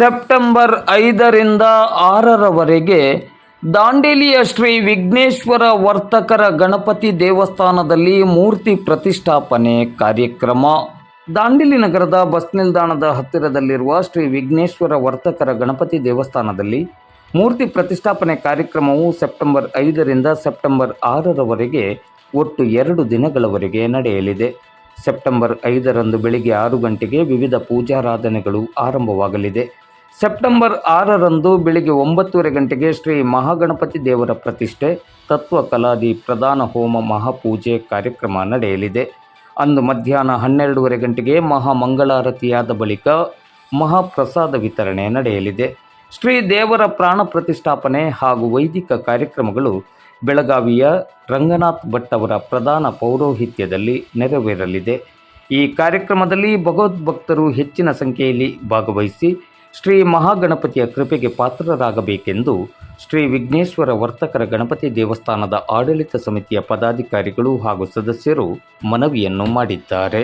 September ಐದರಿಂದ ಆರರವರೆಗೆ ದಾಂಡೇಲಿಯ ಶ್ರೀ ವಿಘ್ನೇಶ್ವರ ವರ್ತಕರ ಗಣಪತಿ ದೇವಸ್ಥಾನದಲ್ಲಿ ಮೂರ್ತಿ ಪ್ರತಿಷ್ಠಾಪನೆ ಕಾರ್ಯಕ್ರಮ. ದಾಂಡೇಲಿ ನಗರದ ಬಸ್ ನಿಲ್ದಾಣದ ಹತ್ತಿರದಲ್ಲಿರುವ ಶ್ರೀ ವಿಘ್ನೇಶ್ವರ ವರ್ತಕರ ಗಣಪತಿ ದೇವಸ್ಥಾನದಲ್ಲಿ ಮೂರ್ತಿ ಪ್ರತಿಷ್ಠಾಪನೆ ಕಾರ್ಯಕ್ರಮವು ಸೆಪ್ಟೆಂಬರ್ ಐದರಿಂದ ಸೆಪ್ಟೆಂಬರ್ ಆರರವರೆಗೆ ಒಟ್ಟು ಎರಡು ದಿನಗಳವರೆಗೆ ನಡೆಯಲಿದೆ. ಸೆಪ್ಟೆಂಬರ್ ಐದರಂದು ಬೆಳಿಗ್ಗೆ ಆರು ಗಂಟೆಗೆ ವಿವಿಧ ಪೂಜಾರಾಧನೆಗಳು ಆರಂಭವಾಗಲಿದೆ. ಸೆಪ್ಟೆಂಬರ್ ಆರರಂದು ಬೆಳಿಗ್ಗೆ ಒಂಬತ್ತೂವರೆ ಗಂಟೆಗೆ ಶ್ರೀ ಮಹಾಗಣಪತಿ ದೇವರ ಪ್ರತಿಷ್ಠೆ, ತತ್ವ ಕಲಾದಿ ಪ್ರಧಾನ ಹೋಮ ಮಹಾಪೂಜೆ ಕಾರ್ಯಕ್ರಮ ನಡೆಯಲಿದೆ. ಅಂದು ಮಧ್ಯಾಹ್ನ ಹನ್ನೆರಡೂವರೆ ಗಂಟೆಗೆ ಮಹಾಮಂಗಳಾರತಿಯಾದ ಬಳಿಕ ಮಹಾಪ್ರಸಾದ ವಿತರಣೆ ನಡೆಯಲಿದೆ. ಶ್ರೀ ದೇವರ ಪ್ರಾಣ ಪ್ರತಿಷ್ಠಾಪನೆ ಹಾಗೂ ವೈದಿಕ ಕಾರ್ಯಕ್ರಮಗಳು ಬೆಳಗಾವಿಯ ರಂಗನಾಥ್ ಭಟ್ ಅವರ ಪ್ರಧಾನ ಪೌರೋಹಿತ್ಯದಲ್ಲಿ ನೆರವೇರಲಿದೆ. ಈ ಕಾರ್ಯಕ್ರಮದಲ್ಲಿ ಭಗವದ್ಭಕ್ತರು ಹೆಚ್ಚಿನ ಸಂಖ್ಯೆಯಲ್ಲಿ ಭಾಗವಹಿಸಿ ಶ್ರೀ ಮಹಾಗಣಪತಿಯ ಕೃಪೆಗೆ ಪಾತ್ರರಾಗಬೇಕೆಂದು ಶ್ರೀ ವಿಘ್ನೇಶ್ವರ ವರ್ತಕರ ಗಣಪತಿ ದೇವಸ್ಥಾನದ ಆಡಳಿತ ಸಮಿತಿಯ ಪದಾಧಿಕಾರಿಗಳು ಹಾಗೂ ಸದಸ್ಯರು ಮನವಿಯನ್ನು ಮಾಡಿದ್ದಾರೆ.